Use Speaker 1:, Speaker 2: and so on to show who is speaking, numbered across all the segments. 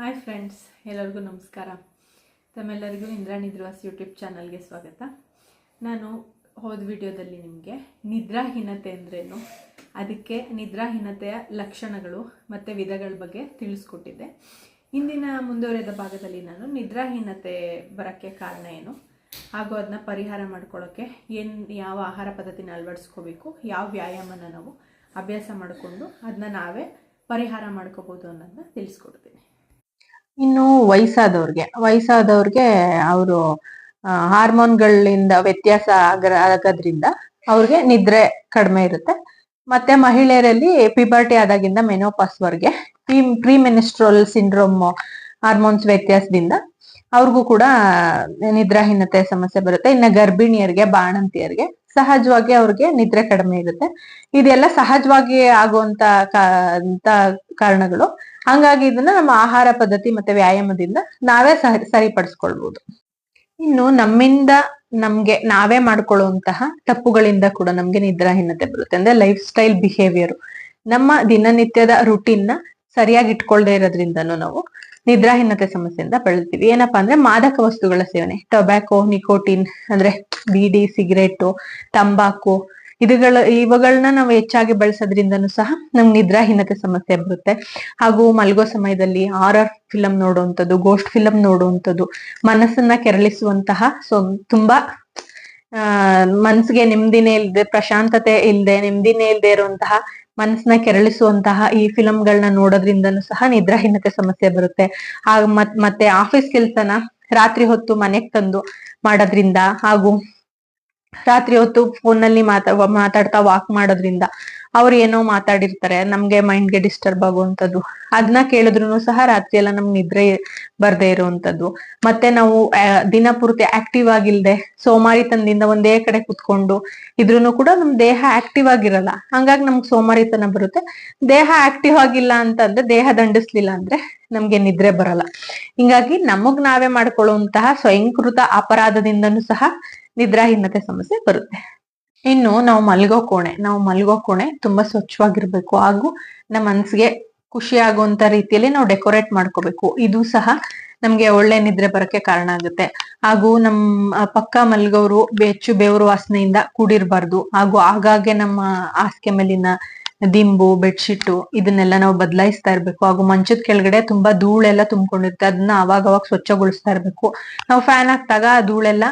Speaker 1: Hi friends ಎಲ್ಲರಿಗೂ ನಮಸ್ಕಾರ. ತಮ್ಮೆಲ್ಲರಿಗೂ ಇಂದ್ರಾಣಿ ಧ್ರುವಾಸ್ ಯೂಟ್ಯೂಬ್ ಚಾನಲ್ಗೆ ಸ್ವಾಗತ. ನಾನು ಹೋದ ವಿಡಿಯೋದಲ್ಲಿ ನಿಮಗೆ ನಿದ್ರಾಹೀನತೆ ಅಂದ್ರೇನು? ಅದಕ್ಕೆ ನಿದ್ರಾಹೀನತೆಯ ಲಕ್ಷಣಗಳು ಮತ್ತು ವಿಧಗಳ ಬಗ್ಗೆ ತಿಳಿಸ್ಕೊಟ್ಟಿದ್ದೆ. ಇಂದಿನ ಮುಂದುವರೆದ ಭಾಗದಲ್ಲಿ ನಾನು ನಿದ್ರಾಹೀನತೆ ಬರೋಕ್ಕೆ ಕಾರಣ ಏನು? ಹಾಗೂ ಅದನ್ನ ಪರಿಹಾರ ಮಾಡ್ಕೊಳ್ಳೋಕ್ಕೆ ಏನು ಯಾವ ಆಹಾರ ಪದ್ಧತಿನ ಅಳವಡಿಸ್ಕೋಬೇಕು? ಯಾವ ವ್ಯಾಯಾಮನ ನಾವು ಅಭ್ಯಾಸ ಮಾಡಿಕೊಂಡು ಅದನ್ನ ನಾವೇ ಪರಿಹಾರ ಮಾಡ್ಕೋಬೋದು ಅನ್ನೋದನ್ನ ತಿಳಿಸ್ಕೊಡ್ತೀನಿ.
Speaker 2: ಇನ್ನು ವಯಸ್ಸಾದವ್ರಿಗೆ ವಯಸ್ಸಾದವ್ರಿಗೆ ಅವರು ಹಾರ್ಮೋನ್ಗಳಿಂದ ವ್ಯತ್ಯಾಸ ಆಗ ಆಗೋದ್ರಿಂದ ಅವ್ರಿಗೆ ನಿದ್ರೆ ಕಡಿಮೆ ಇರುತ್ತೆ. ಮತ್ತೆ ಮಹಿಳೆಯರಲ್ಲಿ ಪಿಬರ್ಟಿ ಆದಾಗಿಂದ ಮೆನೋಪಾಸ್ ವರ್ಗೆ pre pre menstrual syndrome hormones ವ್ಯತ್ಯಾಸದಿಂದ ಅವ್ರಿಗೂ ಕೂಡ ನಿದ್ರಾಹೀನತೆ ಸಮಸ್ಯೆ ಬರುತ್ತೆ. ಇನ್ನು ಗರ್ಭಿಣಿಯರಿಗೆ, ಬಾಣಂತಿಯರಿಗೆ ಸಹಜವಾಗಿ ಅವ್ರಿಗೆ ನಿದ್ರೆ ಕಡಿಮೆ ಇರುತ್ತೆ. ಇದೆಲ್ಲ ಸಹಜವಾಗಿ ಆಗುವಂತ ಕಾರಣಗಳು. ಹಂಗಾಗಿ ಇದನ್ನ ನಮ್ಮ ಆಹಾರ ಪದ್ಧತಿ ಮತ್ತೆ ವ್ಯಾಯಾಮದಿಂದ ನಾವೇ ಸರಿಪಡಿಸ್ಕೊಳ್ಬಹುದು ಇನ್ನು ನಮ್ಮಿಂದ ನಮ್ಗೆ ನಾವೇ ಮಾಡ್ಕೊಳ್ಳುವಂತಹ ತಪ್ಪುಗಳಿಂದ ಕೂಡ ನಮ್ಗೆ ನಿದ್ರಾಹೀನತೆ ಬರುತ್ತೆ. ಅಂದ್ರೆ ಲೈಫ್ ಸ್ಟೈಲ್ ಬಿಹೇವಿಯರ್ ನಮ್ಮ ದಿನನಿತ್ಯದ ರುಟೀನ್ನ ಸರಿಯಾಗಿ ಇಟ್ಕೊಳ್ದೇ ಇರೋದ್ರಿಂದನು ನಾವು ನಿದ್ರಾಹೀನತೆ ಸಮಸ್ಯೆಯಿಂದ ಬಳಲ್ತೀವಿ. ಏನಪ್ಪಾ ಅಂದ್ರೆ ಮಾದಕ ವಸ್ತುಗಳ ಸೇವನೆ. ಟೊಬ್ಯಾಕೋ ನಿಕೋಟಿನ್ ಅಂದ್ರೆ ಬೀಡಿ ಸಿಗರೇಟು ತಂಬಾಕು ಇದುಗಳ ಇವುಗಳನ್ನ ನಾವು ಹೆಚ್ಚಾಗಿ ಬಳಸೋದ್ರಿಂದನೂ ಸಹ ನಮ್ಗೆ ನಿದ್ರಾಹೀನತೆ ಸಮಸ್ಯೆ ಬರುತ್ತೆ. ಹಾಗೂ ಮಲ್ಗೋ ಸಮಯದಲ್ಲಿ ಆರ್ ಆರ್ ಫಿಲಂ ನೋಡುವಂಥದ್ದು ಗೋಸ್ಟ್ ಫಿಲಂ ನೋಡುವಂಥದ್ದು, ಮನಸ್ಸನ್ನ ಕೆರಳಿಸುವಂತಹ ಸೊ ತುಂಬಾ, ಆ, ಮನ್ಸಿಗೆ ನೆಮ್ಮದಿನೇ ಇಲ್ದೆ, ಪ್ರಶಾಂತತೆ ಇಲ್ಲದೆ ನೆಮ್ಮದಿನೇ ಇಲ್ಲದೆ ಇರುವಂತಹ, ಮನಸ್ಸನ್ನ ಕೆರಳಿಸುವಂತಹ ಈ ಫಿಲಂಗಳನ್ನ ನೋಡೋದ್ರಿಂದನೂ ಸಹ ನಿದ್ರಾಹೀನತೆ ಸಮಸ್ಯೆ ಬರುತ್ತೆ. ಹಾಗ ಮತ್, ಮತ್ತೆ ಆಫೀಸ್ ಕೆಲ್ಸನ ರಾತ್ರಿ ಹೊತ್ತು ಮನೆಗ್ ತಂದು ಮಾಡೋದ್ರಿಂದ ಹಾಗೂ ರಾತ್ರಿ ಹೊತ್ತು ಫೋನ್ನಲ್ಲಿ ಮಾತಾ ಮಾತಾಡ್ತಾ ವಾಕ್ ಮಾಡೋದ್ರಿಂದ ಅವ್ರು ಏನೋ ಮಾತಾಡಿರ್ತಾರೆ, ನಮ್ಗೆ ಮೈಂಡ್ಗೆ ಡಿಸ್ಟರ್ಬ್ ಆಗುವಂತದ್ದು ಅದನ್ನ ಕೇಳಿದ್ರು ಸಹ ರಾತ್ರಿ ಎಲ್ಲ ನಮ್ಗೆ ನಿದ್ರೆ ಬರ್ದೇ ಇರುವಂತದ್ದು ಮತ್ತೆ ನಾವು ದಿನ ಪೂರ್ತಿ ಆಕ್ಟಿವ್ ಆಗಿಲ್ದೆ ಸೋಮಾರಿತನದಿಂದ ಒಂದೇ ಕಡೆ ಕುತ್ಕೊಂಡು ಇದ್ರೂನು ಕೂಡ ನಮ್ ದೇಹ ಆಕ್ಟಿವ್ ಆಗಿರಲ್ಲ. ಹಂಗಾಗಿ ನಮ್ಗೆ ಸೋಮಾರಿತನ ಬರುತ್ತೆ. ದೇಹ ಆಕ್ಟಿವ್ ಆಗಿಲ್ಲ ಅಂತಂದ್ರೆ, ದೇಹ ದಂಡಿಸ್ಲಿಲ್ಲ ಅಂದ್ರೆ ನಮ್ಗೆ ನಿದ್ರೆ ಬರಲ್ಲ. ಹಿಂಗಾಗಿ ನಮಗ್ ನಾವೇ ಮಾಡ್ಕೊಳ್ಳುವಂತಹ ಸ್ವಯಂಕೃತ ಅಪರಾಧದಿಂದನೂ ಸಹ ನಿದ್ರಾಹೀನತೆ ಸಮಸ್ಯೆ ಬರುತ್ತೆ. ಇನ್ನು ನಾವು ಮಲ್ಗೋ ಕೋಣೆ, ನಾವು ಮಲ್ಗೋ ಕೋಣೆ ತುಂಬಾ ಸ್ವಚ್ಛವಾಗಿರ್ಬೇಕು. ಹಾಗೂ ನಮ್ಮ ಮನ್ಸಿಗೆ ಖುಷಿ ಆಗುವಂತ ರೀತಿಯಲ್ಲಿ ನಾವು ಡೆಕೋರೇಟ್ ಮಾಡ್ಕೋಬೇಕು. ಇದು ಸಹ ನಮ್ಗೆ ಒಳ್ಳೆ ನಿದ್ರೆ ಬರಕ್ಕೆ ಕಾರಣ ಆಗುತ್ತೆ. ಹಾಗೂ ನಮ್ಮ ಪಕ್ಕ ಮಲ್ಗೋರು ಬೆಚ್ಚು ಬೆವರು ವಾಸನೆಯಿಂದ ಕೂಡಿರ್ಬಾರ್ದು. ಹಾಗೂ ಆಗಾಗ್ಗೆ ನಮ್ಮ ಹಾಸಿಗೆ ಮೇಲಿನ ದಿಂಬು, ಬೆಡ್ಶೀಟು ಇದನ್ನೆಲ್ಲ ನಾವು ಬದಲಾಯಿಸ್ತಾ ಇರ್ಬೇಕು. ಹಾಗೂ ಮಂಚದ ಕೆಳಗಡೆ ತುಂಬಾ ಧೂಳೆಲ್ಲ ತುಂಬಿಕೊಂಡಿರುತ್ತೆ. ಅದನ್ನ ಅವಾಗ ಅವಾಗ ಸ್ವಚ್ಛಗೊಳಿಸ್ತಾ ಇರ್ಬೇಕು. ನಾವು ಫ್ಯಾನ್ ಹಾಕ್ದಾಗ ಆ ಧೂಳೆಲ್ಲ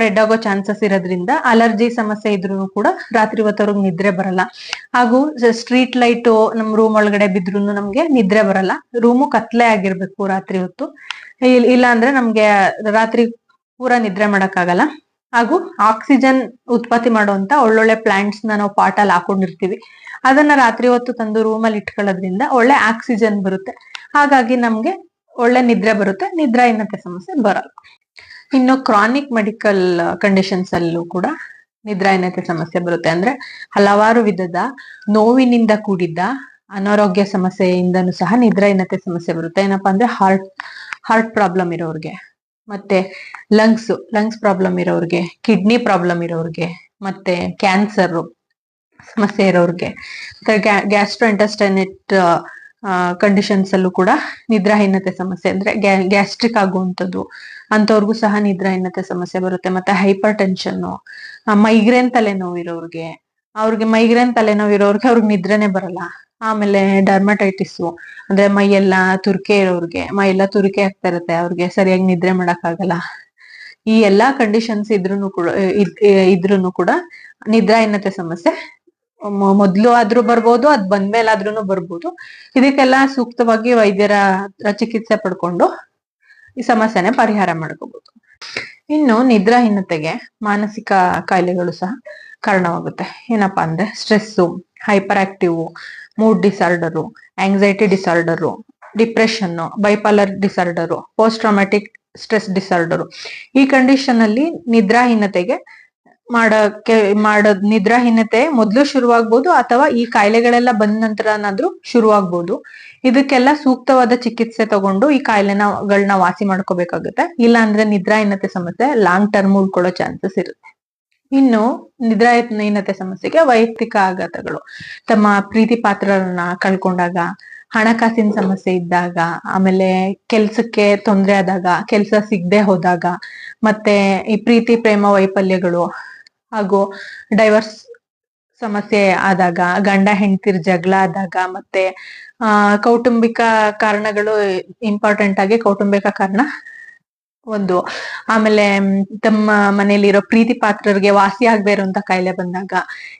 Speaker 2: ಸ್ಪ್ರೆಡ್ ಆಗೋ ಚಾನ್ಸಸ್ ಇರೋದ್ರಿಂದ ಅಲರ್ಜಿ ಸಮಸ್ಯೆ ಇದ್ರು ಕೂಡ ರಾತ್ರಿ ಹೊತ್ತವ್ರಿಗೆ ನಿದ್ರೆ ಬರಲ್ಲ. ಹಾಗೂ ಸ್ಟ್ರೀಟ್ ಲೈಟ್ ನಮ್ ರೂಮ್ ಒಳಗಡೆ ಬಿದ್ರು ನಮ್ಗೆ ನಿದ್ರೆ ಬರಲ್ಲ. ರೂಮು ಕತ್ಲೆ ಆಗಿರ್ಬೇಕು ರಾತ್ರಿ ಹೊತ್ತು. ಇಲ್- ಇಲ್ಲ ಅಂದ್ರೆ ನಮ್ಗೆ ರಾತ್ರಿ ಪೂರ ನಿದ್ರೆ ಮಾಡಕ್ಕಾಗಲ್ಲ. ಹಾಗೂ ಆಕ್ಸಿಜನ್ ಉತ್ಪತ್ತಿ ಮಾಡುವಂತ ಒಳ್ಳೊಳ್ಳೆ ಪ್ಲಾಂಟ್ಸ್ನ ನಾವು ಪಾಟಲ್ಲಿ ಹಾಕೊಂಡಿರ್ತೀವಿ. ಅದನ್ನ ರಾತ್ರಿ ಹೊತ್ತು ತಂದು ರೂಮಲ್ಲಿ ಇಟ್ಕೊಳ್ಳೋದ್ರಿಂದ ಒಳ್ಳೆ ಆಕ್ಸಿಜನ್ ಬರುತ್ತೆ. ಹಾಗಾಗಿ ನಮ್ಗೆ ಒಳ್ಳೆ ನಿದ್ರೆ ಬರುತ್ತೆ. ನಿದ್ರಾಹೀನತೆ ಸಮಸ್ಯೆ ಬರಲ್ಲ. ಇನ್ನು ಕ್ರಾನಿಕ್ ಮೆಡಿಕಲ್ ಕಂಡೀಷನ್ಸ್ ಅಲ್ಲೂ ಕೂಡ ನಿದ್ರಾಹೀನತೆ ಸಮಸ್ಯೆ ಬರುತ್ತೆ. ಅಂದ್ರೆ ಹಲವಾರು ವಿಧದ ನೋವಿನಿಂದ ಕೂಡಿದ್ದ ಅನಾರೋಗ್ಯ ಸಮಸ್ಯೆಯಿಂದನೂ ಸಹ ನಿದ್ರಾಹೀನತೆ ಸಮಸ್ಯೆ ಬರುತ್ತೆ. ಏನಪ್ಪಾ ಅಂದ್ರೆ ಹಾರ್ಟ್ ಹಾರ್ಟ್ ಪ್ರಾಬ್ಲಮ್ ಇರೋರ್ಗೆ, ಮತ್ತೆ ಲಂಗ್ಸ್ ಲಂಗ್ಸ್ ಪ್ರಾಬ್ಲಮ್ ಇರೋರ್ಗೆ ಕಿಡ್ನಿ ಪ್ರಾಬ್ಲಮ್ ಇರೋರ್ಗೆ, ಮತ್ತೆ ಕ್ಯಾನ್ಸರ್ ಸಮಸ್ಯೆ ಇರೋರ್ಗೆ ಗ್ಯಾಸ್ಟ್ರೋ ಇಂಟೆಸ್ಟೈನೆಟ್ ಕಂಡೀಷನ್ಸ್ ಅಲ್ಲೂ ಕೂಡ ನಿದ್ರಾಹೀನತೆ ಸಮಸ್ಯೆ ಅಂದ್ರೆ ಗ್ಯಾಸ್ಟ್ರಿಕ್ ಆಗುವಂಥದ್ದು ಅಂತವ್ರಿಗೂ ಸಹ ನಿದ್ರಾಹೀನತೆ ಸಮಸ್ಯೆ ಬರುತ್ತೆ, ಮತ್ತೆ ಹೈಪರ್ ಟೆನ್ಷನ್ ಮೈಗ್ರೇನ್ ತಲೆನೋವು ಇರೋರ್ಗೆ ಅವ್ರಿಗೆ ಮೈಗ್ರೇನ್ ತಲೆನೋವು ಇರೋರ್ಗೆ ಅವ್ರಿಗೆ ನಿದ್ರೆನೆ ಬರಲ್ಲ. ಆಮೇಲೆ ಡರ್ಮಟೈಟಿಸ್ ಅಂದ್ರೆ ಮೈಯೆಲ್ಲ ತುರ್ಕೆ ಇರೋರ್ಗೆ, ಮೈಯೆಲ್ಲ ತುರಿಕೆ ಆಗ್ತಾ ಇರುತ್ತೆ, ಅವ್ರಿಗೆ ಸರಿಯಾಗಿ ನಿದ್ರೆ ಮಾಡಕ್ಕಾಗಲ್ಲ. ಈ ಎಲ್ಲಾ ಕಂಡೀಷನ್ಸ್ ಇದ್ರೂನು ಕೂಡ ಇದ್- ಇದ್ರೂನು ಕೂಡ ನಿದ್ರಾಹೀನತೆ ಸಮಸ್ಯೆ ಮೊದ್ಲು ಆದ್ರೂ ಬರ್ಬೋದು, ಅದ್ ಬಂದ್ಮೇಲಾದ್ರೂ ಬರ್ಬೋದು. ಇದಕ್ಕೆಲ್ಲ ಸೂಕ್ತವಾಗಿ ವೈದ್ಯರ ಚಿಕಿತ್ಸೆ ಪಡ್ಕೊಂಡು ಈ ಸಮಸ್ಯೆನ ಪರಿಹಾರ ಮಾಡ್ಕೋಬಹುದು ಇನ್ನು ನಿದ್ರಾಹೀನತೆಗೆ ಮಾನಸಿಕ ಕಾಯಿಲೆಗಳು ಸಹ ಕಾರಣವಾಗುತ್ತೆ. ಏನಪ್ಪಾ ಅಂದ್ರೆ stress hyperactive mood disorder anxiety disorder, depression, bipolar disorder, post traumatic stress disorder ಈ ಕಂಡೀಷನ್ ಅಲ್ಲಿ ನಿದ್ರಾಹೀನತೆಗೆ ಮಾಡಕ್ಕೆ, ಮಾಡೋದ್ ನಿದ್ರಾಹೀನತೆ ಮೊದ್ಲು ಶುರುವಾಗ್ಬೋದು ಅಥವಾ ಈ ಕಾಯಿಲೆಗಳೆಲ್ಲ ಬಂದ ನಂತರನಾದ್ರೂ ಶುರುವಾಗ್ಬೋದು. ಇದಕ್ಕೆಲ್ಲ ಸೂಕ್ತವಾದ ಚಿಕಿತ್ಸೆ ತಗೊಂಡು ಈ ಕಾಯಿಲೆನಗಳನ್ನ ವಾಸಿ ಮಾಡ್ಕೋಬೇಕಾಗುತ್ತೆ. ಇಲ್ಲ ಅಂದ್ರೆ ನಿದ್ರಾಹೀನತೆ ಸಮಸ್ಯೆ ಲಾಂಗ್ ಟರ್ಮ್ ಉಳ್ಕೊಳ್ಳೋ ಚಾನ್ಸಸ್ ಇರುತ್ತೆ. ಇನ್ನು ನಿದ್ರಾಹೀನತೆ ಸಮಸ್ಯೆಗೆ ವೈಯಕ್ತಿಕ ಆಘಾತಗಳು. ತಮ್ಮ ಪ್ರೀತಿ ಪಾತ್ರರನ್ನ ಕಳ್ಕೊಂಡಾಗ, ಹಣಕಾಸಿನ ಸಮಸ್ಯೆ ಇದ್ದಾಗ, ಆಮೇಲೆ ಕೆಲ್ಸಕ್ಕೆ ತೊಂದರೆ ಆದಾಗ, ಕೆಲ್ಸ ಸಿಗದೆ ಹೋದಾಗ, ಮತ್ತೆ ಈ ಪ್ರೀತಿ, ಪ್ರೇಮ, ವೈಫಲ್ಯಗಳು ಹಾಗೂ ಡೈವರ್ಸ್ ಸಮಸ್ಯೆ ಆದಾಗ, ಗಂಡ ಹೆಂಡತಿರ್ ಜಗಳ ಆದಾಗ ಮತ್ತೆ, ಆ, ಕೌಟುಂಬಿಕ ಕಾರಣಗಳು ಇಂಪಾರ್ಟೆಂಟ್ ಆಗಿ ಕೌಟುಂಬಿಕ ಕಾರಣ ಒಂದು. ಆಮೇಲೆ ತಮ್ಮ ಮನೆಯಲ್ಲಿರೋ ಪ್ರೀತಿ ಪಾತ್ರರಿಗೆ ವಾಸಿ ಆಗದೆ ಇರುವಂತ ಕಾಯಿಲೆ ಬಂದಾಗ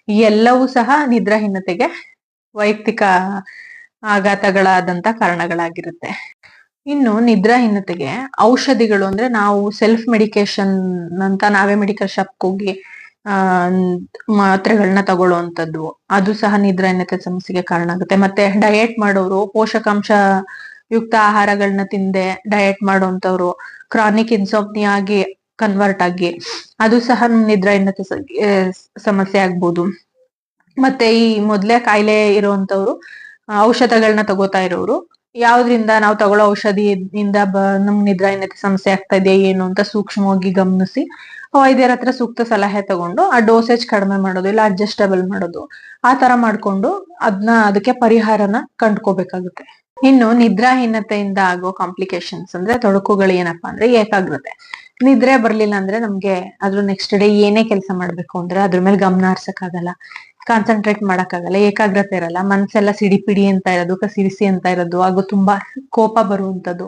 Speaker 2: ಎಲ್ಲವೂ ಸಹ ನಿದ್ರಾಹೀನತೆಗೆ ವೈಯಕ್ತಿಕ ಆಘಾತಗಳಾದಂತ ಕಾರಣಗಳಾಗಿರುತ್ತೆ. ಇನ್ನು ನಿದ್ರಾಹೀನತೆಗೆ ಔಷಧಿಗಳು ಅಂದ್ರೆ ನಾವು ಸೆಲ್ಫ್ ಮೆಡಿಕೇಶನ್ ಅಂತ ನಾವೇ ಮೆಡಿಕಲ್ ಶಾಪ್ ಹೋಗಿ ಆ ಮಾತ್ರೆಗಳನ್ನ ತಗೊಳ್ಳುವಂಥದ್ದು. ಅದು ಸಹ ನಿದ್ರಾಹೀನತೆ ಸಮಸ್ಯೆಗೆ ಕಾರಣ ಆಗುತ್ತೆ. ಮತ್ತೆ ಡಯಟ್ ಮಾಡೋರು, ಪೋಷಕಾಂಶ ಯುಕ್ತ ಆಹಾರಗಳನ್ನ ತಿಂದೆ ಡಯಟ್ ಮಾಡುವಂತವ್ರು ಕ್ರಾನಿಕ್ ಇನ್ಸೋಪ್ನಿಯಾಗಿ ಕನ್ವರ್ಟ್ ಆಗಿ, ಅದು ಸಹ ನಿದ್ರಾಹೀನತೆ ಸಮಸ್ಯೆ ಆಗ್ಬೋದು. ಮತ್ತೆ ಈ ಮೊದ್ಲೇ ಕಾಯಿಲೆ ಇರುವಂತವ್ರು ಔಷಧಗಳನ್ನ ತಗೋತಾ ಇರೋರು ಯಾವ್ದ್ರಿಂದ ನಾವು ತಗೊಳ್ಳೋ ಔಷಧಿಯಿಂದ ನಮ್ ನಿದ್ರಾಹೀನತೆ ಸಮಸ್ಯೆ ಆಗ್ತಾ ಇದೆಯಾ ಏನು ಅಂತ ಸೂಕ್ಷ್ಮವಾಗಿ ಗಮನಿಸಿ ವೈದ್ಯರ ಹತ್ರ ಸೂಕ್ತ ಸಲಹೆ ತಗೊಂಡು ಆ ಡೋಸೇಜ್ ಕಡಿಮೆ ಮಾಡೋದು ಇಲ್ಲ ಅಡ್ಜಸ್ಟಬಲ್ ಮಾಡೋದು, ಆ ತರ ಮಾಡ್ಕೊಂಡು ಅದನ್ನ ಅದಕ್ಕೆ ಪರಿಹಾರನ ಕಂಡ್ಕೋಬೇಕಾಗುತ್ತೆ. ಇನ್ನು ನಿದ್ರಾಹೀನತೆಯಿಂದ ಆಗೋ ಕಾಂಪ್ಲಿಕೇಶನ್ಸ್ ಅಂದ್ರೆ ತೊಡಕುಗಳು ಏನಪ್ಪಾ ಅಂದ್ರೆ ಏಕಾಗ್ರತೆ. ನಿದ್ರೆ ಬರ್ಲಿಲ್ಲ ಅಂದ್ರೆ ನಮ್ಗೆ ಅದ್ರ ನೆಕ್ಸ್ಟ್ ಡೇ ಏನೇ ಕೆಲಸ ಮಾಡ್ಬೇಕು ಅಂದ್ರೆ ಅದ್ರ ಮೇಲೆ ಗಮನ ಹರ್ಸಕ್ಕಾಗಲ್ಲ ಕಾನ್ಸಂಟ್ರೇಟ್ ಮಾಡಕ್ಕಾಗಲ್ಲ, ಏಕಾಗ್ರತೆ ಇರಲ್ಲ, ಮನ್ಸೆಲ್ಲ ಸಿಡಿಪಿಡಿ ಅಂತ ಇರೋದು, ಕಸಿರಿಸಿ ಅಂತ ಇರೋದು, ಹಾಗೂ ತುಂಬಾ ಕೋಪ ಬರುವಂತದ್ದು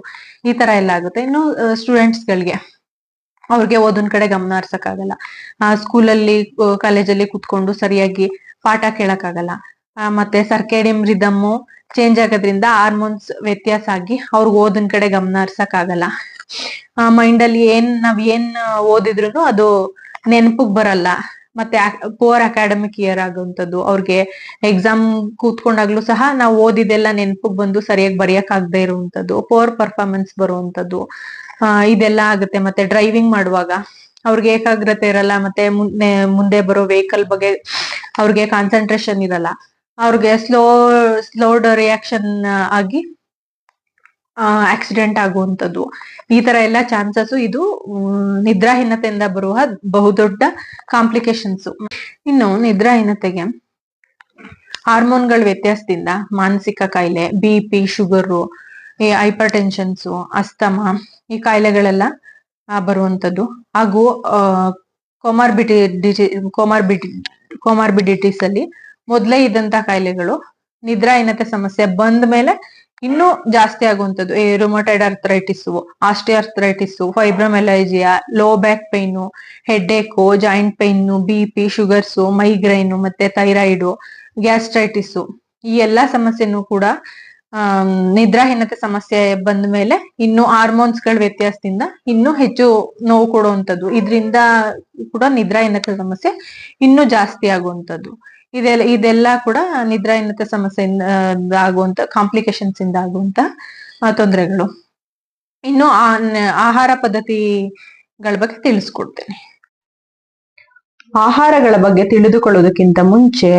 Speaker 2: ಈ ತರ ಎಲ್ಲ ಆಗುತ್ತೆ. ಇನ್ನು ಸ್ಟೂಡೆಂಟ್ಸ್ ಗಳಿಗೆ. ಅವ್ರಿಗೆ ಓದೋನ್ ಕಡೆ ಗಮನ ಹರ್ಸಕ್ಕಾಗಲ್ಲ. ಆ ಸ್ಕೂಲಲ್ಲಿ ಕಾಲೇಜಲ್ಲಿ ಕುತ್ಕೊಂಡು ಸರಿಯಾಗಿ ಪಾಠ ಕೇಳಕ್ಕಾಗಲ್ಲ. ಮತ್ತೆ ಸರ್ಕೇಡಿಯಂ ರಿದಮ್ಮು ಚೇಂಜ್ ಆಗೋದ್ರಿಂದ ಹಾರ್ಮೋನ್ಸ್ ವ್ಯತ್ಯಾಸ ಆಗಿ ಅವ್ರಿಗೆ ಓದನ್ ಕಡೆ ಗಮನ ಹರ್ಸಕ್ಕಾಗಲ್ಲ. ಆ ಮೈಂಡ್ ಅಲ್ಲಿ ಏನ್ ನಾವ್ ಏನ್ ಓದಿದ್ರು ಅದು ನೆನಪಿಗೆ ಬರಲ್ಲ. ಮತ್ತೆ ಪೋರ್ ಅಕಾಡೆಮಿಕ್ ಇಯರ್ ಆಗುವಂತದ್ದು ಅವ್ರಿಗೆ ಎಕ್ಸಾಮ್ ಕೂತ್ಕೊಂಡಾಗ್ಲೂ ಸಹ ನಾವು ಓದಿದೆಲ್ಲ ನೆನ್ಪುಗ್ ಬಂದು ಸರಿಯಾಗಿ ಬರೆಯಕ್ ಆಗದೆ ಇರುವಂತದ್ದು ಪೋರ್ ಪರ್ಫಾರ್ಮೆನ್ಸ್ ಬರುವಂತದ್ದು ಇದೆಲ್ಲ ಆಗುತ್ತೆ. ಮತ್ತೆ ಡ್ರೈವಿಂಗ್ ಮಾಡುವಾಗ ಅವ್ರಿಗೆ ಏಕಾಗ್ರತೆ ಇರಲ್ಲ, ಮತ್ತೆ ಮುಂದೆ ಮುಂದೆ ಬರೋ ವೆಹಿಕಲ್ ಬಗ್ಗೆ ಅವ್ರಿಗೆ ಕಾನ್ಸಂಟ್ರೇಷನ್ ಇರಲ್ಲ. ಅವ್ರಿಗೆ ಸ್ಲೋ ಸ್ಲೋಡ್ ರಿಯಾಕ್ಷನ್ ಆಗಿ ಆಕ್ಸಿಡೆಂಟ್ ಆಗುವಂಥದ್ದು. ಈ ತರ ಎಲ್ಲ ಚಾನ್ಸಸ್ ಇದು ನಿದ್ರಾಹೀನತೆಯಿಂದ ಬರುವ ಬಹುದೊಡ್ಡ ಕಾಂಪ್ಲಿಕೇಶನ್ಸ್ ಇನ್ನು ನಿದ್ರಾಹೀನತೆಗೆ ಹಾರ್ಮೋನ್ಗಳ ವ್ಯತ್ಯಾಸದಿಂದ ಮಾನಸಿಕ ಕಾಯಿಲೆ ಬಿ ಪಿ ಶುಗರು ಈ ಹೈಪರ್ ಟೆನ್ಷನ್ಸು ಅಸ್ತಮ ಈ ಕಾಯಿಲೆಗಳೆಲ್ಲ ಆ, ಬರುವಂತದ್ದು ಹಾಗೂ ಕೊಮಾರ್ಬಿಟಿ ಕೊಮಾರ್ಬಿಟಿ ಕೊಮಾರ್ಬಿಡಿಟೀಸ್ ಅಲ್ಲಿ ಮೊದಲೇ ಇದ್ದಂತ ಕಾಯಿಲೆಗಳು ನಿದ್ರಾಹೀನತೆ ಸಮಸ್ಯೆ ಬಂದ ಮೇಲೆ ಇನ್ನೂ ಜಾಸ್ತಿ ಆಗುವಂಥದ್ದು, ಈ rheumatoid arthritis osteoarthritis fibromyalgia low back pain head joint pain B P sugars migraine ಮತ್ತೆ ಥೈರಾಯ್ಡು ಗ್ಯಾಸ್ಟ್ರೈಟಿಸ್ ಈ ಎಲ್ಲಾ ಸಮಸ್ಯೆನೂ ಕೂಡ ನಿದ್ರಾಹೀನತೆ ಸಮಸ್ಯೆ ಬಂದ ಮೇಲೆ ಇನ್ನು ಹಾರ್ಮೋನ್ಸ್ಗಳ ವ್ಯತ್ಯಾಸದಿಂದ ಇನ್ನೂ ಹೆಚ್ಚು ನೋವು ಕೊಡುವಂಥದ್ದು. ಇದರಿಂದ ಕೂಡ ನಿದ್ರಾಹೀನತೆ ಸಮಸ್ಯೆ ಇನ್ನೂ ಜಾಸ್ತಿ ಆಗುವಂತದ್ದು ಇದೆಲ್ಲ ಇದೆಲ್ಲ ಕೂಡ ನಿದ್ರಾಹೀನತೆ ಸಮಸ್ಯೆಯಿಂದ ಆಗುವಂತ ಕಾಂಪ್ಲಿಕೇಶನ್ಸ್ ಇಂದ ಆಗುವಂತ ತೊಂದರೆಗಳು. ಇನ್ನು ಆಹಾರ ಪದ್ಧತಿಗಳ ಬಗ್ಗೆ ತಿಳಿಸ್ಕೊಡ್ತೇನೆ.
Speaker 3: ಆಹಾರಗಳ ಬಗ್ಗೆ ತಿಳಿದುಕೊಳ್ಳೋದಕ್ಕಿಂತ ಮುಂಚೆ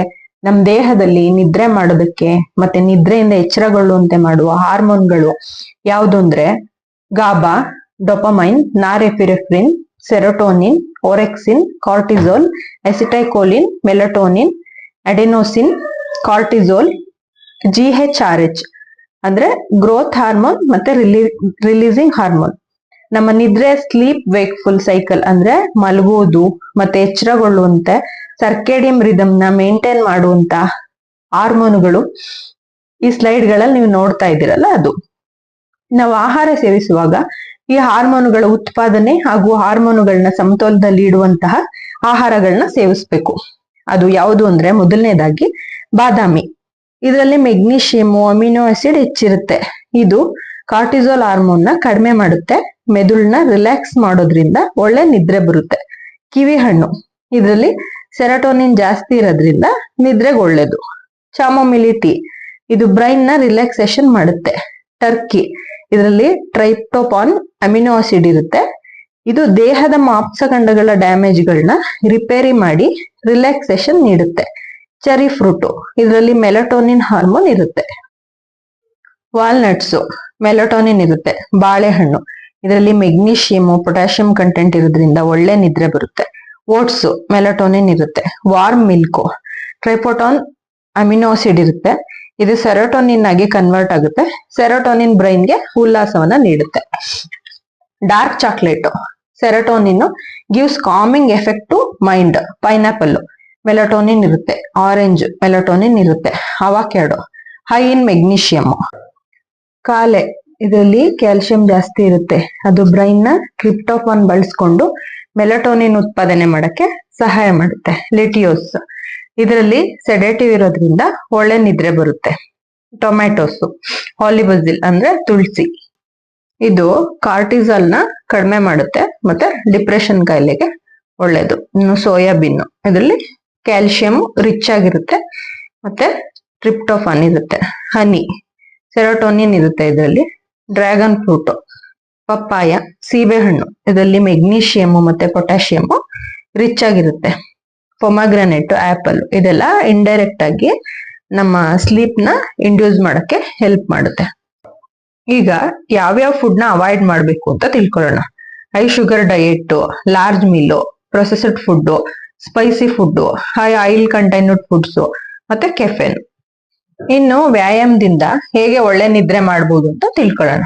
Speaker 3: ನಮ್ ದೇಹದಲ್ಲಿ ನಿದ್ರೆ ಮಾಡೋದಕ್ಕೆ ಮತ್ತೆ ನಿದ್ರೆಯಿಂದ ಎಚ್ಚರಗೊಳ್ಳುವಂತೆ ಮಾಡುವ ಹಾರ್ಮೋನ್ಗಳು ಯಾವುದು ಅಂದ್ರೆ GABA, dopamine, norepinephrine, serotonin, orexin, cortisol, acetylcholine, melatonin adenosine, cortisol, G H R H ಅಂದ್ರೆ ಗ್ರೋತ್ ಹಾರ್ಮೋನ್ ಮತ್ತೆ ರಿಲೀಸಿಂಗ್ ಹಾರ್ಮೋನ್ ನಮ್ಮ ನಿದ್ರೆ ಸ್ಲೀಪ್ ವೇಕ್ಫುಲ್ ಸೈಕಲ್ ಅಂದ್ರೆ ಮಲಗುವುದು ಮತ್ತೆ ಎಚ್ಚರಗೊಳ್ಳುವಂತೆ ಸರ್ಕೇಡಿಯಂ ರಿದಮ್ನ ಮೇಂಟೈನ್ ಮಾಡುವಂತ ಹಾರ್ಮೋನುಗಳು ಈ ಸ್ಲೈಡ್ಗಳಲ್ಲಿ ನೀವು ನೋಡ್ತಾ ಇದ್ದೀರಲ್ಲ ಅದು. ನಾವು ಆಹಾರ ಸೇವಿಸುವಾಗ ಈ ಹಾರ್ಮೋನುಗಳ ಉತ್ಪಾದನೆ ಹಾಗೂ ಹಾರ್ಮೋನುಗಳನ್ನ ಸಮತೋಲದಲ್ಲಿ ಇಡುವಂತಹ ಆಹಾರಗಳನ್ನ ಸೇವಿಸ್ಬೇಕು. ಅದು ಯಾವುದು ಅಂದ್ರೆ ಮೊದಲನೇದಾಗಿ ಬಾದಾಮಿ. ಇದರಲ್ಲಿ ಮೆಗ್ನೀಷಿಯಂ ಅಮಿನೋ ಆಸಿಡ್ ಹೆಚ್ಚಿರುತ್ತೆ. ಇದು ಕಾರ್ಟಿಸೋಲ್ ಹಾರ್ಮೋನ್ನ ಕಡಿಮೆ ಮಾಡುತ್ತೆ. ಮೆದುಳನ್ನ ರಿಲ್ಯಾಕ್ಸ್ ಮಾಡೋದ್ರಿಂದ ಒಳ್ಳೆ ನಿದ್ರೆ ಬರುತ್ತೆ. ಕಿವಿ ಹಣ್ಣು. ಇದರಲ್ಲಿ ಸೆರಟೋನಿನ್ ಜಾಸ್ತಿ ಇರೋದ್ರಿಂದ ನಿದ್ರೆಗೆ ಒಳ್ಳೇದು. ಚಾಮೋಮಿಲಿ ಟೀ ಇದು ಬ್ರೈನ್ನ ರಿಲ್ಯಾಕ್ಸೇಷನ್ ಮಾಡುತ್ತೆ. ಟರ್ಕಿ ಇದರಲ್ಲಿ ಟ್ರೈಪ್ಟೋಪಾನ್ ಅಮಿನೋ ಆಸಿಡ್ ಇರುತ್ತೆ. ಇದು ದೇಹದ ಮಾಂಸಖಂಡಗಳ ಡ್ಯಾಮೇಜ್ಗಳನ್ನ ರಿಪೇರಿ ಮಾಡಿ ರಿಲ್ಯಾಕ್ಸೇಷನ್ ನೀಡುತ್ತೆ. ಚೆರಿ ಫ್ರೂಟು ಇದರಲ್ಲಿ ಮೆಲಟೋನಿನ್ ಹಾರ್ಮೋನ್ ಇರುತ್ತೆ. ವಾಲ್ನಟ್ಸು ಮೆಲಟೋನಿನ್ ಇರುತ್ತೆ. ಬಾಳೆಹಣ್ಣು. ಇದರಲ್ಲಿ ಮೆಗ್ನೀಷಿಯಮ್ ಪೊಟ್ಯಾಷಿಯಂ ಕಂಟೆಂಟ್ ಇರೋದ್ರಿಂದ ಒಳ್ಳೆ ನಿದ್ರೆ ಬರುತ್ತೆ. ಓಟ್ಸು ಮೆಲಟೋನಿನ್ ಇರುತ್ತೆ. Warm milk tryptophan amino acid ಇರುತ್ತೆ. ಇದು ಸೆರೋಟೋನಿನ್ ಆಗಿ ಕನ್ವರ್ಟ್ ಆಗುತ್ತೆ. ಸೆರೋಟೋನಿನ್ ಬ್ರೈನ್ಗೆ ಉಲ್ಲಾಸವನ್ನ ನೀಡುತ್ತೆ. Dark chocolate serotonin gives calming effect to mind pineapple melatonin ಇರುತ್ತೆ. ಆರೆಂಜ್ ಮೆಲಟೋನಿನ್ ಇರುತ್ತೆ. ಅವಾಕ್ಯಾಡೋ ಹೈ ಇನ್ ಮೆಗ್ನೀಷಿಯಂ ಕಾಲೆ ಇದರಲ್ಲಿ ಕ್ಯಾಲ್ಸಿಯಂ ಜಾಸ್ತಿ ಇರುತ್ತೆ. ಅದು ಬ್ರೈನ್ನ ಕ್ರಿಪ್ಟೋಫಾನ್ ಬಳಸ್ಕೊಂಡು ಮೆಲಟೋನಿನ್ ಉತ್ಪಾದನೆ ಮಾಡಕ್ಕೆ ಸಹಾಯ ಮಾಡುತ್ತೆ. ಲಿಟಿಯೋಸ್ ಇದರಲ್ಲಿ ಸೆಡೇಟಿವ್ ಇರೋದ್ರಿಂದ ಒಳ್ಳೆ ನಿದ್ರೆ ಬರುತ್ತೆ. ಟೊಮ್ಯಾಟೋಸ್ ಹಾಲಿಬಜಿಲ್ ಅಂದ್ರೆ ತುಳಸಿ. ಇದು ಕಾರ್ಟಿಸಲ್ನ ಕಡಿಮೆ ಮಾಡುತ್ತೆ, ಮತ್ತೆ ಡಿಪ್ರೆಷನ್ ಕಾಯಿಲೆಗೆ ಒಳ್ಳೇದು. ಇನ್ನು ಸೋಯಾಬೀನ್ ಇದರಲ್ಲಿ ಕ್ಯಾಲ್ಸಿಯಂ ರಿಚ್ ಆಗಿರುತ್ತೆ, ಮತ್ತೆ ಟ್ರಿಪ್ಟೋಫಾನ್ ಇರುತ್ತೆ ಹನಿ ಸೆರೋಟೋನಿನ್ ಇರುತ್ತೆ ಇದರಲ್ಲಿ ಡ್ರ್ಯಾಗನ್ ಫ್ರೂಟ್ ಪಪ್ಪಾಯ, ಸೀಬೆಹಣ್ಣು, ಇದರಲ್ಲಿ ಮೆಗ್ನೀಷಿಯಮ್ ಮತ್ತೆ ಪೊಟ್ಯಾಷಿಯಮ್ ರಿಚ್ ಆಗಿರುತ್ತೆ. ಪೊಮಗ್ರನೆಟ್ ಆಪಲ್ ಇದೆಲ್ಲ ಇಂಡೈರೆಕ್ಟ್ ಆಗಿ ನಮ್ಮ ಸ್ಲೀಪ್ನ ಇಂಡ್ಯೂಸ್ ಮಾಡಕ್ಕೆ ಹೆಲ್ಪ್ ಮಾಡುತ್ತೆ. ಈಗ ಯಾವ್ಯಾವ ಫುಡ್ನ ಅವಾಯ್ಡ್ ಮಾಡ್ಬೇಕು ಅಂತ ತಿಳ್ಕೊಳ್ಳೋಣ. High sugar diet large meal processed food spicy food high oil contained foods ಮತ್ತೆ ಕೆಫೆನ್ ಇನ್ನು ವ್ಯಾಯಾಮದಿಂದ ಹೇಗೆ ಒಳ್ಳೆ ನಿದ್ರೆ ಮಾಡ್ಬೋದು ಅಂತ ತಿಳ್ಕೊಳ್ಳೋಣ.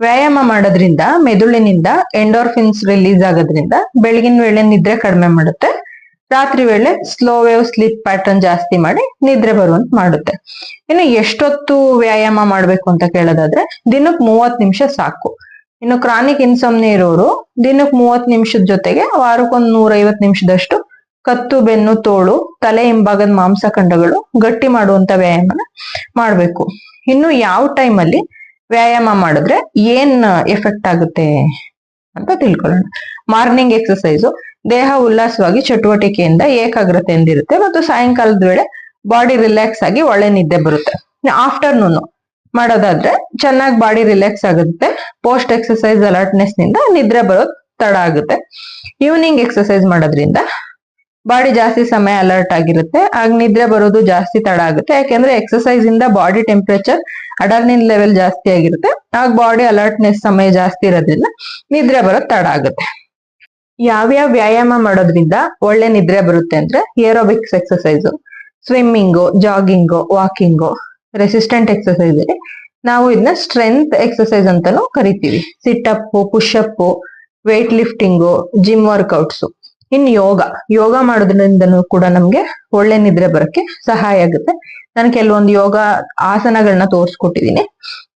Speaker 3: ವ್ಯಾಯಾಮ ಮಾಡೋದ್ರಿಂದ ಮೆದುಳಿನಿಂದ ಎಂಡೋರ್ಫಿನ್ಸ್ ರಿಲೀಸ್ ಆಗೋದ್ರಿಂದ ಬೆಳಗಿನ ವೇಳೆ ನಿದ್ರೆ ಕಡಿಮೆ ಮಾಡುತ್ತೆ. ರಾತ್ರಿ ವೇಳೆ ಸ್ಲೋ ವೇವ್ ಸ್ಲೀಪ್ ಪ್ಯಾಟರ್ನ್ ಜಾಸ್ತಿ ಮಾಡಿ ನಿದ್ರೆ ಬರುವಂತ ಮಾಡುತ್ತೆ. ಇನ್ನು ಎಷ್ಟೊತ್ತು ವ್ಯಾಯಾಮ ಮಾಡ್ಬೇಕು ಅಂತ ಕೇಳೋದಾದ್ರೆ ದಿನಕ್ಕೆ ಮೂವತ್ ನಿಮಿಷ ಸಾಕು. ಇನ್ನು ಕ್ರಾನಿಕ್ ಇನ್ಸಮ್ನಿ ಇರೋರು ದಿನಕ್ಕೆ ಮೂವತ್ ನಿಮಿಷದ ಜೊತೆಗೆ ವಾರಕ್ಕೊಂದ್ ನೂರ ನಿಮಿಷದಷ್ಟು ಕತ್ತು, ಬೆನ್ನು, ತೋಳು, ತಲೆ ಹಿಂಭಾಗದ ಮಾಂಸಖಂಡಗಳು ಗಟ್ಟಿ ಮಾಡುವಂತ ವ್ಯಾಯಾಮನ ಮಾಡ್ಬೇಕು. ಇನ್ನು ಯಾವ ಟೈಮಲ್ಲಿ ವ್ಯಾಯಾಮ ಮಾಡಿದ್ರೆ ಏನ್ ಎಫೆಕ್ಟ್ ಆಗುತ್ತೆ? ಅಂತ ತಿಳ್ಕೊಳ್ಳೋಣ. ಮಾರ್ನಿಂಗ್ ಎಕ್ಸಸೈಸು ದೇಹ ಉಲ್ಲಾಸವಾಗಿ ಚಟುವಟಿಕೆಯಿಂದ ಏಕಾಗ್ರತೆ ಎಂದಿರುತ್ತೆ ಮತ್ತು ಸಾಯಂಕಾಲದ ವೇಳೆ ಬಾಡಿ ರಿಲ್ಯಾಕ್ಸ್ ಆಗಿ ಒಳ್ಳೆ ನಿದ್ದೆ ಬರುತ್ತೆ. ಆಫ್ಟರ್ನೂನ್ ಮಾಡೋದಾದ್ರೆ ಚೆನ್ನಾಗಿ ಬಾಡಿ ರಿಲ್ಯಾಕ್ಸ್ ಆಗುತ್ತೆ ಪೋಸ್ಟ್ ಎಕ್ಸಸೈಸ್ ಅಲರ್ಟ್ನೆಸ್ನಿಂದ ನಿದ್ರೆ ಬರೋದು ತಡ ಆಗುತ್ತೆ. ಈವ್ನಿಂಗ್ ಎಕ್ಸಸೈಸ್ ಮಾಡೋದ್ರಿಂದ ಬಾಡಿ ಜಾಸ್ತಿ ಸಮಯ ಅಲರ್ಟ್ ಆಗಿರುತ್ತೆ. ಆಗ ನಿದ್ರೆ ಬರೋದು ಜಾಸ್ತಿ ತಡ ಆಗುತ್ತೆ. ಯಾಕೆಂದ್ರೆ ಎಕ್ಸಸೈಸ್ ಇಂದ ಬಾಡಿ ಟೆಂಪರೇಚರ್ ಅಡರ್ನಿನ್ ಲೆವೆಲ್ ಜಾಸ್ತಿ ಆಗಿರುತ್ತೆ. ಆಗ ಬಾಡಿ ಅಲರ್ಟ್ನೆಸ್ ಸಮಯ ಜಾಸ್ತಿ ಇರೋದ್ರಿಂದ ನಿದ್ರೆ ಬರೋದು ತಡ ಆಗುತ್ತೆ. ಯಾವ್ಯಾವ ವ್ಯಾಯಾಮ ಮಾಡೋದ್ರಿಂದ ಒಳ್ಳೆ ನಿದ್ರೆ ಬರುತ್ತೆ ಅಂದ್ರೆ aerobics exercise swimming jogging walking resistant exercise ನಾವು ಇದನ್ನ ಸ್ಟ್ರೆಂತ್ ಎಕ್ಸಸೈಸ್ ಅಂತಾನು ಕರಿತೀವಿ. Sit up push up weight lifting gym workouts in yoga yoga ಮಾಡೋದ್ರಿಂದನೂ ಕೂಡ ನಮ್ಗೆ ಒಳ್ಳೆ ನಿದ್ರೆ ಬರಕ್ಕೆ ಸಹಾಯ ಆಗುತ್ತೆ. ನಾನು ಕೆಲವೊಂದು ಯೋಗ ಆಸನಗಳನ್ನ ತೋರಿಸ್ಕೊಟ್ಟಿದ್ದೀನಿ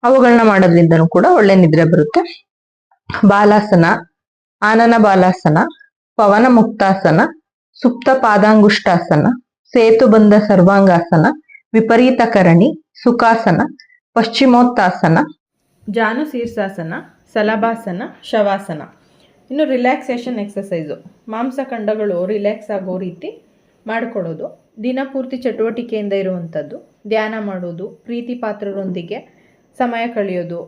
Speaker 3: ಅವುಗಳನ್ನ ಮಾಡೋದ್ರಿಂದನೂ ಕೂಡ ಒಳ್ಳೆ ನಿದ್ರೆ ಬರುತ್ತೆ. ಬಾಲಾಸನ, ಆನನ ಬಾಲಾಸನ, ಪವನ ಮುಕ್ತಾಸನ, ಸುಪ್ತ ಪಾದಾಂಗುಷ್ಟಾಸನ ಸೇತುಬಂಧ ಸರ್ವಾಂಗಾಸನ, ವಿಪರೀತ ಕರಣಿ, ಸುಖಾಸನ, ಪಶ್ಚಿಮೋತ್ತಾಸನ,
Speaker 1: ಜಾನು ಶೀರ್ಷಾಸನ, ಸಲಭಾಸನ, ಶವಾಸನ. ಇನ್ನು ರಿಲ್ಯಾಕ್ಸೇಷನ್ ಎಕ್ಸಸೈಸು ಮಾಂಸಖಂಡಗಳು ರಿಲ್ಯಾಕ್ಸ್ ಆಗೋ ರೀತಿ ಮಾಡಿಕೊಳ್ಳೋದು ದಿನಪೂರ್ತಿ ಚಟುವಟಿಕೆಯಿಂದ ಇರುವಂಥದ್ದು ಧ್ಯಾನ ಮಾಡೋದು, ಪ್ರೀತಿ ಪಾತ್ರರೊಂದಿಗೆ ಸಮಯ ಕಳೆಯೋದು,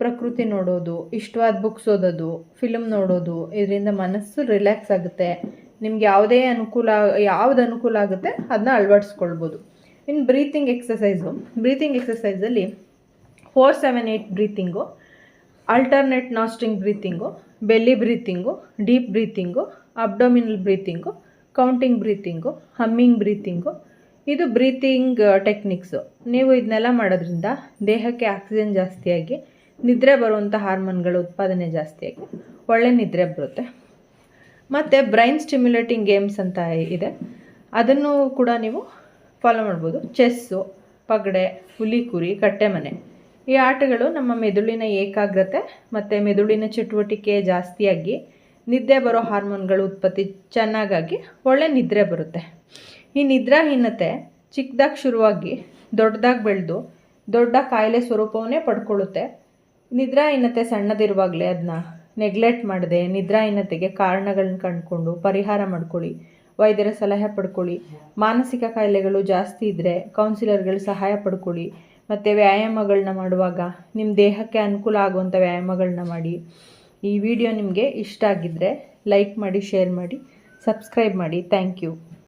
Speaker 1: ಪ್ರಕೃತಿ ನೋಡೋದು, ಇಷ್ಟವಾದ ಬುಕ್ಸ್ ಓದೋದು ಫಿಲಮ್ ನೋಡೋದು, ಇದರಿಂದ ಮನಸ್ಸು ರಿಲ್ಯಾಕ್ಸ್ ಆಗುತ್ತೆ. ನಿಮ್ಗೆ ಯಾವುದೇ ಅನುಕೂಲ, ಯಾವ್ದು ಅನುಕೂಲ ಆಗುತ್ತೆ ಅದನ್ನ ಅಳವಡಿಸ್ಕೊಳ್ಬೋದು. ಇನ್ನು breathing exercise breathing ಎಕ್ಸಸೈಸಲ್ಲಿ four seven eight breathing alternate nostril breathing belly breathing deep breathing abdominal breathing counting breathing humming breathing ಇದು ಬ್ರೀತಿಂಗ್ ಟೆಕ್ನಿಕ್ಸು ನೀವು ಇದನ್ನೆಲ್ಲ ಮಾಡೋದ್ರಿಂದ ದೇಹಕ್ಕೆ ಆಕ್ಸಿಜನ್ ಜಾಸ್ತಿಯಾಗಿ, ನಿದ್ರೆ ಬರುವಂಥ ಹಾರ್ಮೋನ್ಗಳ ಉತ್ಪಾದನೆ ಜಾಸ್ತಿಯಾಗಿ, ಒಳ್ಳೆ ನಿದ್ರೆ ಬರುತ್ತೆ. ಮತ್ತು ಬ್ರೈನ್ ಸ್ಟಿಮ್ಯುಲೇಟಿಂಗ್ ಗೇಮ್ಸ್ ಅಂತ ಇದೆ. ಅದನ್ನು ಕೂಡ ನೀವು ಫಾಲೋ ಮಾಡ್ಬೋದು. ಚೆಸ್ಸು ಪಗಡೆ, ಹುಲಿ ಕುರಿ ಕಟ್ಟೆಮನೆ ಈ ಆಟಗಳು ನಮ್ಮ ಮೆದುಳಿನ ಏಕಾಗ್ರತೆ ಮತ್ತು ಮೆದುಳಿನ ಚಟುವಟಿಕೆ ಜಾಸ್ತಿಯಾಗಿ ನಿದ್ದೆ ಬರೋ ಹಾರ್ಮೋನ್ಗಳು ಉತ್ಪತ್ತಿ ಚೆನ್ನಾಗಾಗಿ ಒಳ್ಳೆ ನಿದ್ರೆ ಬರುತ್ತೆ. ಈ ನಿದ್ರಾಹೀನತೆ ಚಿಕ್ಕದಾಗಿ ಶುರುವಾಗಿ ದೊಡ್ಡದಾಗಿ ಬೆಳೆದು ದೊಡ್ಡ ಕಾಯಿಲೆ ಸ್ವರೂಪವನ್ನೇ ಪಡ್ಕೊಳ್ಳುತ್ತೆ. ನಿದ್ರಾಹೀನತೆ ಸಣ್ಣದಿರುವಾಗಲೇ ಅದನ್ನ ನೆಗ್ಲೆಕ್ಟ್ ಮಾಡದೆ, ನಿದ್ರಾಹೀನತೆಗೆ ಕಾರಣಗಳನ್ನ ಕಂಡುಕೊಂಡು ಪರಿಹಾರ ಮಾಡ್ಕೊಳ್ಳಿ, ವೈದ್ಯರ ಸಲಹೆ ಪಡ್ಕೊಳ್ಳಿ, ಮಾನಸಿಕ ಕಾಯಿಲೆಗಳು ಜಾಸ್ತಿ ಇದ್ದರೆ ಕೌನ್ಸಿಲರ್ಗಳ ಸಹಾಯ ಪಡ್ಕೊಳ್ಳಿ ಮತ್ತು ವ್ಯಾಯಾಮಗಳನ್ನ ಮಾಡುವಾಗ ನಿಮ್ಮ ದೇಹಕ್ಕೆ ಅನುಕೂಲ ಆಗುವಂಥ ವ್ಯಾಯಾಮಗಳನ್ನ ಮಾಡಿ. ಈ ವಿಡಿಯೋ ನಿಮಗೆ ಇಷ್ಟ ಆಗಿದ್ದರೆ ಲೈಕ್ ಮಾಡಿ, ಶೇರ್ ಮಾಡಿ, ಸಬ್ಸ್ಕ್ರೈಬ್ ಮಾಡಿ. Thank you.